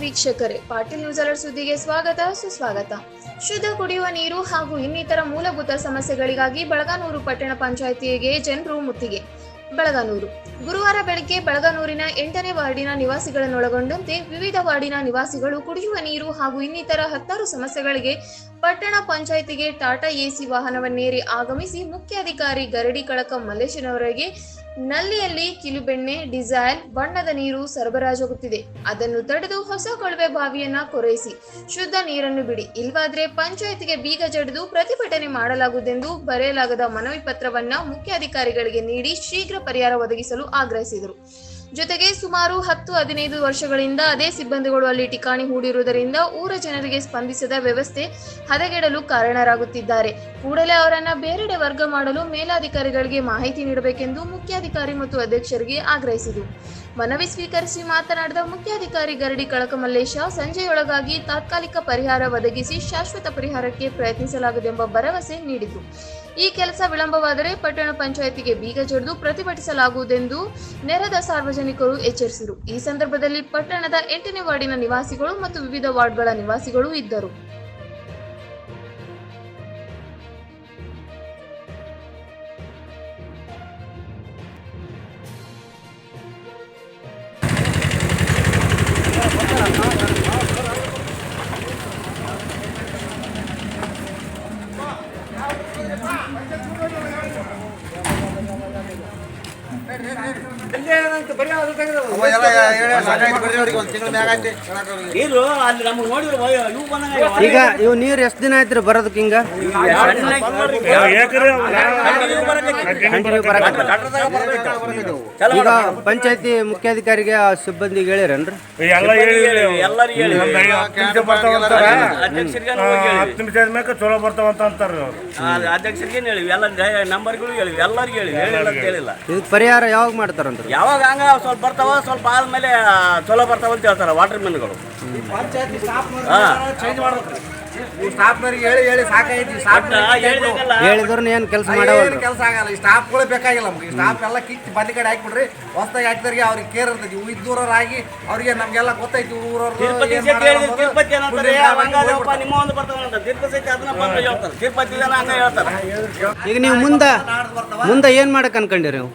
ವೀಕ್ಷಕರೇ, Patil news alert ಸುದ್ದಿಗೆ ಸ್ವಾಗತ, ಸುಸ್ವಾಗತ. ಶುದ್ಧ ಕುಡಿಯುವ ನೀರು ಹಾಗೂ ಇನ್ನಿತರ ಮೂಲಭೂತ ಸಮಸ್ಯೆಗಳಿಗಾಗಿ ಬಳಗಾನೂರು ಪಟ್ಟಣ ಪಂಚಾಯಿತಿಗೆ ಜನರು ಮುತ್ತಿಗೆ. ಬಳಗಾನೂರು. ಗುರುವಾರ ಬೆಳಗ್ಗೆ ಬಳಗಾನೂರಿನ ಎಂಟನೇ ವಾರ್ಡಿನ ನಿವಾಸಿಗಳನ್ನೊಳಗೊಂಡಂತೆ ವಿವಿಧ ವಾರ್ಡಿನ ನಿವಾಸಿಗಳು ಕುಡಿಯುವ ನೀರು ಹಾಗೂ ಇನ್ನಿತರ ಹತ್ತಾರು ಸಮಸ್ಯೆಗಳಿಗೆ ಪಟ್ಟಣ ಪಂಚಾಯಿತಿಗೆ ಟಾಟಾ ಎಸಿ ವಾಹನವನ್ನೇರಿ ಆಗಮಿಸಿ ಮುಖ್ಯಾಧಿಕಾರಿ ಗರಡಿ ಕಳಕ ಮಲ್ಲೇಶನವರಿಗೆ ನಲ್ಲಿಯಲ್ಲಿ ಕಿಲುಬೆಣ್ಣೆ, ಡಿಸೈಲ್, ಬಣ್ಣದ ನೀರು ಸರಬರಾಜಾಗುತ್ತಿದೆ. ಅದನ್ನು ತಡೆದು ಹೊಸ ಕೊಳವೆ ಬಾವಿಯನ್ನ ಕೊರೈಸಿ ಶುದ್ಧ ನೀರನ್ನು ಬಿಡಿ. ಇಲ್ವಾದ್ರೆ ಪಂಚಾಯತ್ಗೆ ಬೀಗ ಜಡಿದು ಪ್ರತಿಭಟನೆ ಮಾಡಲಾಗುವುದೆಂದು ಬರೆಯಲಾಗದ ಮನವಿ ಪತ್ರವನ್ನ ಮುಖ್ಯಾಧಿಕಾರಿಗಳಿಗೆ ನೀಡಿ ಶೀಘ್ರ ಪರಿಹಾರ ಒದಗಿಸಲು ಆಗ್ರಹಿಸಿದರು. ಜೊತೆಗೆ ಸುಮಾರು ಹತ್ತು ಹದಿನೈದು ವರ್ಷಗಳಿಂದ ಅದೇ ಸಿಬ್ಬಂದಿಗಳು ಅಲ್ಲಿ ಠಿಕಾಣಿ ಹೂಡಿರುವುದರಿಂದ ಊರ ಜನರಿಗೆ ಸ್ಪಂದಿಸದ ವ್ಯವಸ್ಥೆ ಹದಗೆಡಲು ಕಾರಣರಾಗುತ್ತಿದ್ದಾರೆ. ಕೂಡಲೇ ಅವರನ್ನ ಬೇರೆಡೆ ವರ್ಗ ಮಾಡಲು ಮೇಲಾಧಿಕಾರಿಗಳಿಗೆ ಮಾಹಿತಿ ನೀಡಬೇಕೆಂದು ಮುಖ್ಯಾಧಿಕಾರಿ ಮತ್ತು ಅಧ್ಯಕ್ಷರಿಗೆ ಆಗ್ರಹಿಸಿದರು ಮನವಿ ಸ್ವೀಕರಿಸಿ ಮಾತನಾಡಿದ ಮುಖ್ಯಾಧಿಕಾರಿ ಗರಡಿ ಕಳಕಮಲ್ಲೇಶ, ಸಂಜೆಯೊಳಗಾಗಿ ತಾತ್ಕಾಲಿಕ ಪರಿಹಾರ ಒದಗಿಸಿ ಶಾಶ್ವತ ಪರಿಹಾರಕ್ಕೆ ಪ್ರಯತ್ನಿಸಲಾಗುವುದೆಂಬ ಭರವಸೆ ನೀಡಿದರು. ಈ ಕೆಲಸ ವಿಳಂಬವಾದರೆ ಪಟ್ಟಣ ಪಂಚಾಯತಿಗೆ ಬೀಗ ಜಡಿದು ಪ್ರತಿಭಟಿಸಲಾಗುವುದೆಂದು ನೆರೆದ ಸಾರ್ವಜನಿಕರು ಎಚ್ಚರಿಸಿದರು ಈ ಸಂದರ್ಭದಲ್ಲಿ ಪಟ್ಟಣದ ಎಂಟನೇ ವಾರ್ಡಿನ ನಿವಾಸಿಗಳು ಮತ್ತು ವಿವಿಧ ವಾರ್ಡ್ಗಳ ನಿವಾಸಿಗಳು ಇದ್ದರು. ಈಗ ಇವು ನೀರು ಎಷ್ಟ್ ದಿನ ಆಯ್ತು ಬರೋದಕ್ಕೆ ಹಿಂಗ? ಈಗ ಪಂಚಾಯತಿ ಮುಖ್ಯಾಧಿಕಾರಿಗೆ ಆ ಸಿಬ್ಬಂದಿಗೆ ಹೇಳಿರೇನ್ರಿ? ಚಲೋ ಅಂತಾರ ಅಧ್ಯಕ್ಷರಿಗೆ ಹೇಳಿವಿ ಎಲ್ಲ ನಂಬರ್ಗಳು ಹೇಳಿವಿ ಎಲ್ಲರಿಗೂ ಹೇಳಿವಿ ಹೇಳಿಲ್ಲ ಅಂತ ಹೇಳಿಲ್ಲ. ಇದಕ್ಕೆ ಪರಿಹಾರ ಯಾವಾಗ ಮಾಡ್ತಾರಂತ ಯಾವಾಗ ಹಂಗ ಸ್ವಲ್ಪ ಬರ್ತಾವ ಸ್ವಲ್ಪ ಆದ್ಮೇಲೆ ಚಲೋ ಬರ್ತಾವ ಅಂತ ಹೇಳ್ತಾರೆ ವಾಟರ್ ಮೆನ್ಗಳು ಸ್ಟಾಫ್ನವ್ರಿಗೆ ಹೇಳಿ ಹೇಳಿ ಸಾಕಾಯ್ತು ಸ್ಟಾಫ್ ಹೇಳಿದ್ರು ಏನ್ ಕೆಲಸ ಮಾಡವಲ್ರಿ. ಕೆಲಸ ಆಗಲ್ಲ. ಈ ಸ್ಟಾಫ್ಗಳು ಬೇಕಾಗಿಲ್ಲ ನಮ್ಗೆ. ಈ ಸ್ಟಾಫ್ ಎಲ್ಲ ಕಿತ್ತು ಬದಿ ಕಡೆ ಹಾಕ್ಬಿಡ್ರಿ ಹೊಸ್ದಾಗಿ ಹಾಕಿದವ್ರಿಗೆ ಅವ್ರಿಗೆ ಕೇರ್ ಇರ್ತೈತಿ ಇವು ಇದ್ದೂರಾಗಿ ಅವ್ರಿಗೆ ನಮ್ಗೆಲ್ಲ ಗೊತ್ತೈತಿ ಊರವ್ರು ಮಾಡೋದು ಈಗ ನೀವು ಮುಂದ ಮುಂದೆ ಏನ್ ಮಾಡಕ್ ಅನ್ಕೊಂಡಿರಿ ನೀವು?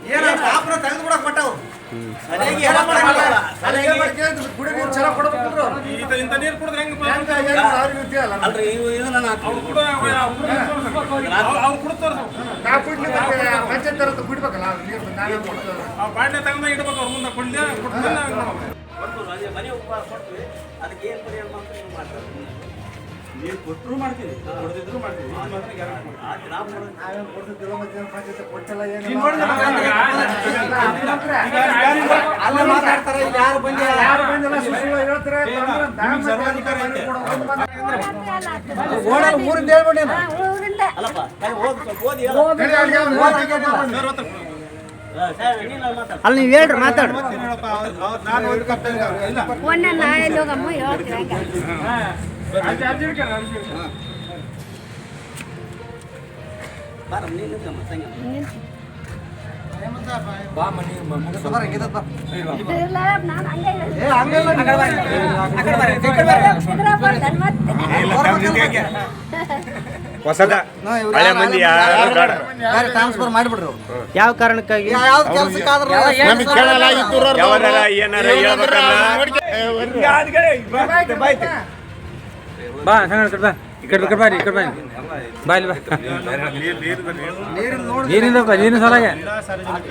ಅದಕ್ಕೆ ಏನು ಪರಿಹಾರ ಮಾಡ್ತೀವಿ ನೀವು ಮಾಡ್ತಾರೆ. ನೀವು ಕೊಟ್ಟರು ಮಾಡ್ತೀವಿ ಕೊಡದಿದ್ರು ಮಾಡ್ತೀವಿ ಮಾತ್ರ ಗ್ಯಾರಂಟಿ ಮಾಡ್ತೀವಿ ಆಯ್ತು ನಾವು ಮಾಡೋದು. ನಾವೇನು ಕೊಡ್ತಿದ್ದಿಲ್ಲ ಮತ್ತೆ ಪಂಚಾಯತ್ ಕೊಟ್ಟಿಲ್ಲ ಏನು ಅಲ್ಲ ಮಾತಾಡ್ತಾರೆ ಯಾರು ಯಾರು ಬಂದಿಲ್ಲ ಹೇಳ್ತಾರೆ ಸರ್ವಾಧಿಕಾರ ಊರಿಂದ ಹೇಳ್ಬಿಡಿ. ಅಲ್ಲಪ್ಪ ಓದಿ ಅಲ್ಲಿ ಮಾತಾಡು. ನೀವು ಹೇಳ್ರಿ ಇಲ್ಲ ಒನ್ನ ನಾಳೆ ಹೋಗಮ್ಮ ಹೇಳ್ತೀನಿ ಹೊಸದ. ಹಳೆ ಮಂದಿ ಟ್ರಾನ್ಸ್ಫರ್ ಮಾಡಿಬಿಡ್ರಿ ಅವ್ರು. ಯಾವ ಕಾರಣಕ್ಕಾಗಿ? ಯಾವ ಕೆಲಸಕ್ಕಾದ್ರೂ ಏನಾರ ಹೇಳ್ಬೇಕಲ್ಲ? ಬಾ ಸಂಗಡ ಕಡೆ ಬಾ. ಈ ಕಡೆ ಬಾ, ಈ ಕಡೆ ಬಾ ಈ ಕಡೆ ಬಾ. ಬಾ ಇಲ್ಲಿ ಬಾ. ನೀರಿನ ನೋಡಿ ನೀರಿನ ಸಲಾಗೆ ನಾನು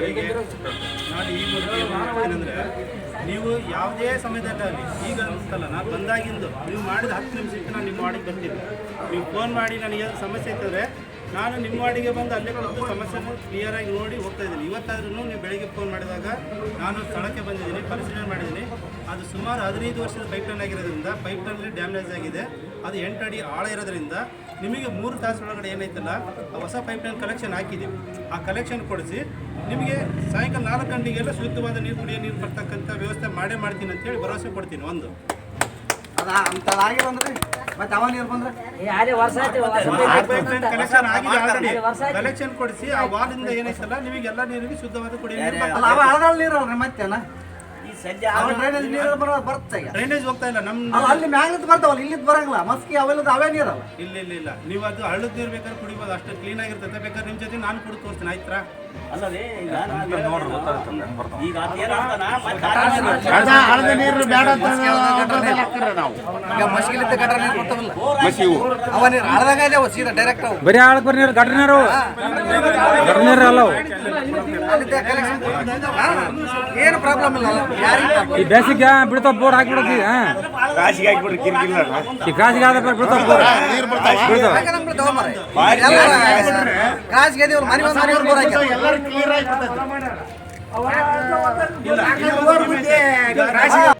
ಈ ಮೂಲಕ ಏನು ಹೇಳ್ತೀನಂದ್ರೆ ನೀವು ಯಾವುದೇ ಸಮಯದಲ್ಲಿ ಈಗ ಅನಿಸ್ತಲ್ಲ ನಾನು ಬಂದಾಗಿಂದು ನೀವು ಮಾಡಿದ ಹತ್ತು ನಿಮಿಷಕ್ಕೆ ನಾನು ನಿಮ್ಮ ಮಾಡಿ ಬರ್ತೀನಿ. ನೀವು ಫೋನ್ ಮಾಡಿ ನನಗೆ ಸಮಸ್ಯೆ ಇತ್ತಂದರೆ ನಾನು ನಿಮ್ಮ ವಾರ್ಡಿಗೆ ಬಂದು ಅಲ್ಲೇ ಕುಳಿತು ಸಮಸ್ಯೆನ ಕ್ಲಿಯರಾಗಿ ನೋಡಿ ಹೋಗ್ತಾ ಇದ್ದೀನಿ. ಇವತ್ತಾದ್ರೂ ನೀವು ಬೆಳಗ್ಗೆ ಫೋನ್ ಮಾಡಿದಾಗ ನಾನು ಸ್ಥಳಕ್ಕೆ ಬಂದಿದ್ದೀನಿ, ಪರಿಶೀಲನೆ ಮಾಡಿದ್ದೀನಿ. ಅದು ಸುಮಾರು ಹದಿನೈದು ವರ್ಷದ ಪೈಪ್ ಲೈನ್ ಆಗಿರೋದ್ರಿಂದ ಪೈಪ್ ಲೈನಲ್ಲಿ ಡ್ಯಾಮೇಜ್ ಆಗಿದೆ. ಅದು ಎಂಟು ಅಡಿ ಆಳ ಇರೋದ್ರಿಂದ ನಿಮಗೆ ಮೂರು ತಾಸು ಒಳಗಡೆ ಏನೈತಲ್ಲ ಆ ಹೊಸ ಪೈಪ್ಲೈನ್ ಕಲೆಕ್ಷನ್ ಹಾಕಿದ್ದೀವಿ. ಆ ಕಲೆಕ್ಷನ್ ಕೊಡಿಸಿ ನಿಮಗೆ ಸಾಯಂಕಾಲ ನಾಲ್ಕು ಗಂಟೆಗೆಲ್ಲ ಶುದ್ಧವಾದ ನೀರು ಕುಡಿಯೋ ನೀರು ಬರ್ತಕ್ಕಂಥ ವ್ಯವಸ್ಥೆ ಮಾಡೇ ಮಾಡ್ತೀನಿ ಅಂತೇಳಿ ಭರವಸೆ ಕೊಡ್ತೀನಿ ಒಂದು. ಅದ ಅಂತದಾಗಿ ಬಂದ್ರಿ. ಮತ್ತೆ ಅವ ನೀರು ಬಂದ್ರೆ? ಕಲೆಕ್ಷನ್ ಆಗಿದೆ ಆಲ್ರೆಡಿ ಕಲೆಕ್ಷನ್ ಕೊಡಿಸಿ ಆ ವಾಲಿಂದ ಏನೈತಲ್ಲ ನಿಮಗೆಲ್ಲ ನೀರಿಗೆ ಶುದ್ಧವಾದ ಕುಡಿ ನೀರು ಅಲ್ಲ ಅವ ಹಳದಲ್ ನೀರು ಅಲ್ರಿ ಮತ್ತೇನ ಈ ಸದ್ಯ ಅವ ಡ್ರೈನೇಜ್ ನೀರು ಬರೋ ಬರುತ್ತೆ ಡ್ರೈನೇಜ್ ಹೋಗ್ತಾ ಇಲ್ಲ ನಮ್ಮ ಅಲ್ಲಿ ಮ್ಯಾಗ್ಲಿಂದ ಬರ್ತಾವಲ್ಲ ಇಲ್ಲಿ ಬರಂಗಿಲ್ಲ. ಮಸ್ಕಿ ಅವೆಲ್ಲದ ಅವೇ ನೀರಲ್ಲ ಇಲ್ಲ ಇಲ್ಲ ಇಲ್ಲ. ನೀವು ಅದು ಹಳ್ಳದ ನೀರು ಬೇಕಾದ್ರೆ ಕುಡಿಬೋದು ಅಷ್ಟು ಕ್ಲೀನ್ ಆಗಿರ್ತೈತೆ. ಬೇಕಾದ್ರೆ ನಿಮ್ಮ ಜೊತೆ ನಾನು ಕುಡಿದು ತೋರಿಸ್ತೀನಿ ಆಯ್ತಾ ಹಳದ ನೀರು ಬೇಡ ಬರೀ ಆಳಕ್ ಬರೀ ನೀರು ಗಟ್ರ ನೀರು ಗಟ್ರ ನೀರು ಅಲ್ಲ ಏನು ಪ್ರಾಬ್ಲಮ್ ಇಲ್ಲ ಈ ಬೇಸಿಗೆ ಬಿಡ್ತಾವ ಬೋರ್ ಹಾಕ್ಬಿಡತಿ ಹಾ. ರಾಶಿಗೆ ಹಾಕಿಬಿಟ್ರೆ ಕಿರಿಕಿಲ್ಲ ಈ ಕಾಸಿಗೆ ಆದ ಬೋರ್. ಕಾಸಿಗೆ ಮನೆ ಬೋರ್ ಹಾಕ್ಯಾರ. ಎಲ್ಲರೂ ಕ್ಲಿಯರ್ ಆಗಿಬಿಡ್ತೈತೆ ಇಲ್ಲ, ಇಲ್ಲ,